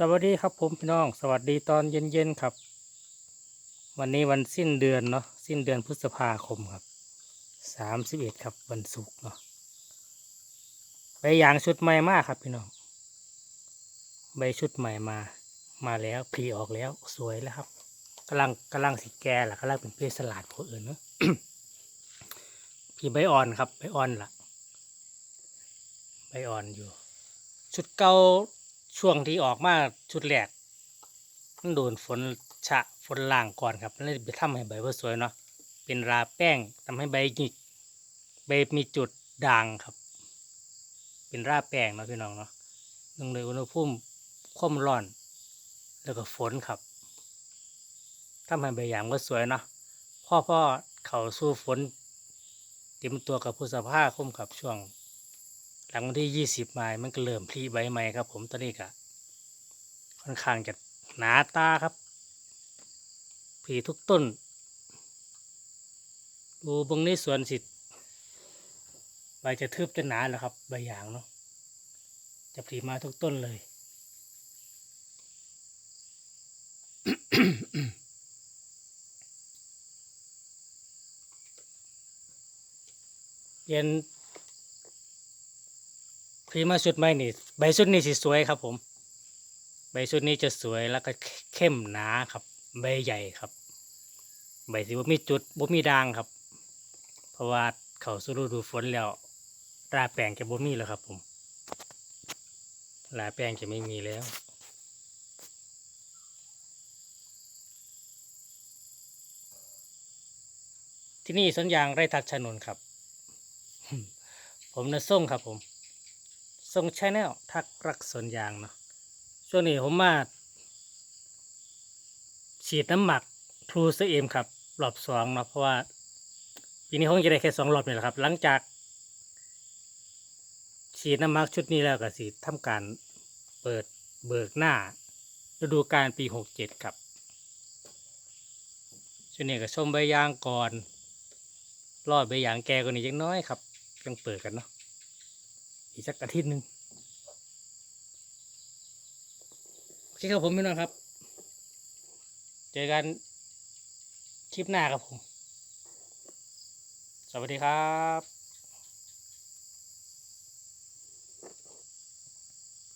สวัสดีครับผมพี่น้อง สวัสดีตอนเย็นๆครับ วันนี้วันสิ้นเดือนเนาะสิ้นเดือนพฤษภาคมครับสามสิบเอ็ดครับวันศุกร์เนาะใบยางชุดใหม่มากครับพี่น้องใบชุดใหม่มามาแล้วพลีออกแล้วสวยแล้วครับกำลังกำลังสีแก่ล่ะกำลังเป็นเพศสลัดผู้อื่นเนาะพี่ใบอ่อนครับใบอ่อนล่ะ ใบอ่อนอยู่ ชุดเก่า ช่วงที่ออกมาชุดแรกมันโดนฝนฉะฝนล่างก่อนครับมันเลยไปทำให้ใบว่าสวยเนาะเป็นราแป้งทำให้ใบหงิกใบมีจุดด่างครับ เป็นราแป้งเนาะพี่น้องเนาะหนึ่งเลยอุณหภูมิความร้อน แล้วก็ฝนครับทำให้ใบหยางก็สวยเนาะพ่อพ่อเขาสู้ฝนเตรียมตัวกับผู้สภาคมครับช่วง ลังวันที่ยี่สิบมามันก็เริ่มพลีใบใหม่ครับผมตอนนี้ก็ค่อนข้างจะหนาตาครับพลีทุกต้น ดูบงในสวนสิใบจะทึบจะหนาแล้วครับ ใบหยางเนาะจะพลีมาทุกต้นเลยเย็น พรีมาชุดใหม่นี่ ใบชุดนี้สิสวยครับ ผม ใบชุดนี้จะสวยแล้วก็เข้มหนาครับ ใบใหญ่ครับ ใบสิบ่มีจุดบ่มีด่างครับ เพราะว่าเขาสู่ฤดูฝนแล้วราแปลงจะบ่มีแล้วครับ ผมราแปลงจะไม่มีแล้วที่นี่สวนยางไร่ทัดชนนครับ ผมนะส่งครับผม ส่งชแนลทักรักสวนยางเนาะช่วงนี้ผมมาฉีดน้ำหมักทรูเซเอ็มครับรอบสองเนาะเพราะว่าปีนี้คงจะได้แค่สองรอบนี่แหละครับ หลังจากฉีดน้ำหมักชุดนี้แล้วก็สิทำการเปิดเบิกหน้าฤดูกาลปีหกเจ็ดครับช่วงนี้ก็ชมใบยางก่อนรอดใบยางแก่กว่านี้ยังน้อยครับยังเปิดกันเนาะ อีกสักอาทิตย์หนึ่งโอเคครับผมพี่น้องครับ เจอกันคลิปหน้าครับผม สวัสดีครับ